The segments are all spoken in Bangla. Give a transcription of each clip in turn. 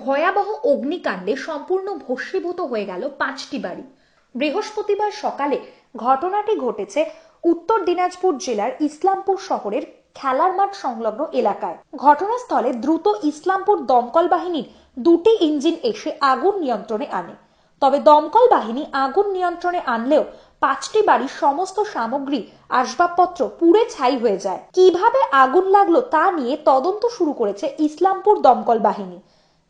ভয়াবহ অগ্নিকাণ্ডে সম্পূর্ণ ভস্মীভূত হয়ে গেল পাঁচটি বাড়ি। বৃহস্পতিবার সকালে ঘটনাটি ঘটেছে উত্তর দিনাজপুর জেলার ইসলামপুর শহরের খেলার মাঠ সংলগ্ন এলাকায়। ঘটনাস্থলে দ্রুত ইসলামপুর দমকল বাহিনীর দুটি ইঞ্জিন এসে আগুন নিয়ন্ত্রণে আনে। তবে দমকল বাহিনী আগুন নিয়ন্ত্রণে আনলেও পাঁচটি বাড়ির সমস্ত সামগ্রী, আসবাবপত্র পুড়ে ছাই হয়ে যায়। কীভাবে আগুন লাগল তা নিয়ে তদন্ত শুরু করেছে ইসলামপুর দমকল বাহিনী।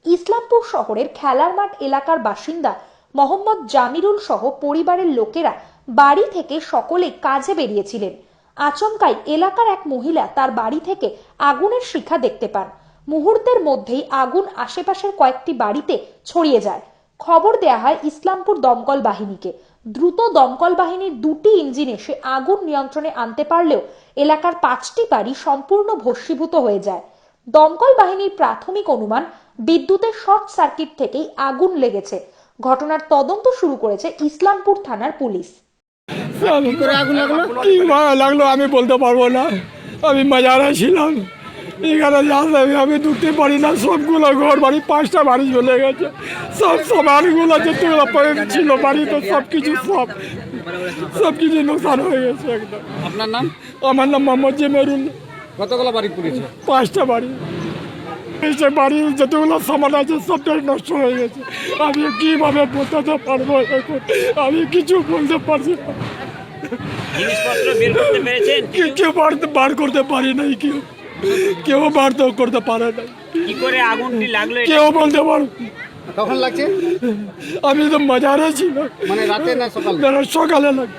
ইসলামপুর শহরের খেলার মাঠ এলাকার বাসিন্দা মোহাম্মদ জামিরুল সহ পরিবারের লোকেরা বাড়ি থেকে সকলে কাজে বেরিয়েছিলেন। আচমকাই এলাকার এক মহিলা তার বাড়ি থেকে আগুনের শিখা দেখতে পান। মুহূর্তের মধ্যেই আগুন আশেপাশের কয়েকটি বাড়িতে ছড়িয়ে যায়। খবর দেয়া হয় ইসলামপুর দমকল বাহিনীকে। দ্রুত দমকল বাহিনীর দুটি ইঞ্জিন এসে আগুন নিয়ন্ত্রণে আনতে পারলেও এলাকার পাঁচটি বাড়ি সম্পূর্ণ ভস্মীভূত হয়ে যায়। দমকল বাহিনীর প্রাথমিক অনুমান বিদ্যুতের শর্ট সার্কিট থেকেই আগুন লেগেছে। ঘটনার তদন্ত শুরু করেছে ইসলামপুর থানার পুলিশ। কি করে আগুন লাগল? কি ভালো লাগল আমি বলতে পারব না। আমি মাজারা ছিলাম। এখানে আসলে আমি আমি ঢুকতে পারি না সবগুলো ঘর বাড়ি পাঁচটা বাড়ি চলে গেছে। সব সামানগুলো যেগুলো ছিল বাড়িতে সব কিছু সব সব কিছু নুকসান হয়ে গেছে একদম। আপনার নাম? আমার নাম মোহাম্মদ জেমেরুল। কতগুলো বাড়ি পুড়েছে? পাঁচটা বাড়ি। এই যে বাড়ি যতগুলো সামান আছে সবটাই নষ্ট হয়ে গেছে। আমি কীভাবে বোঝাতে পারব এখন? আমি কিছু বলতে পারছি না। জিনিসপত্র বের করতে পারি নাই কেউ। কেউ বার তো করতে পারে নাই। কি করে আগুনটি লাগল কেউ বলতে পার কখন লাগছে? আমি তো মজারে ছিল মানে রাতে না সকালে? সকালে লাগে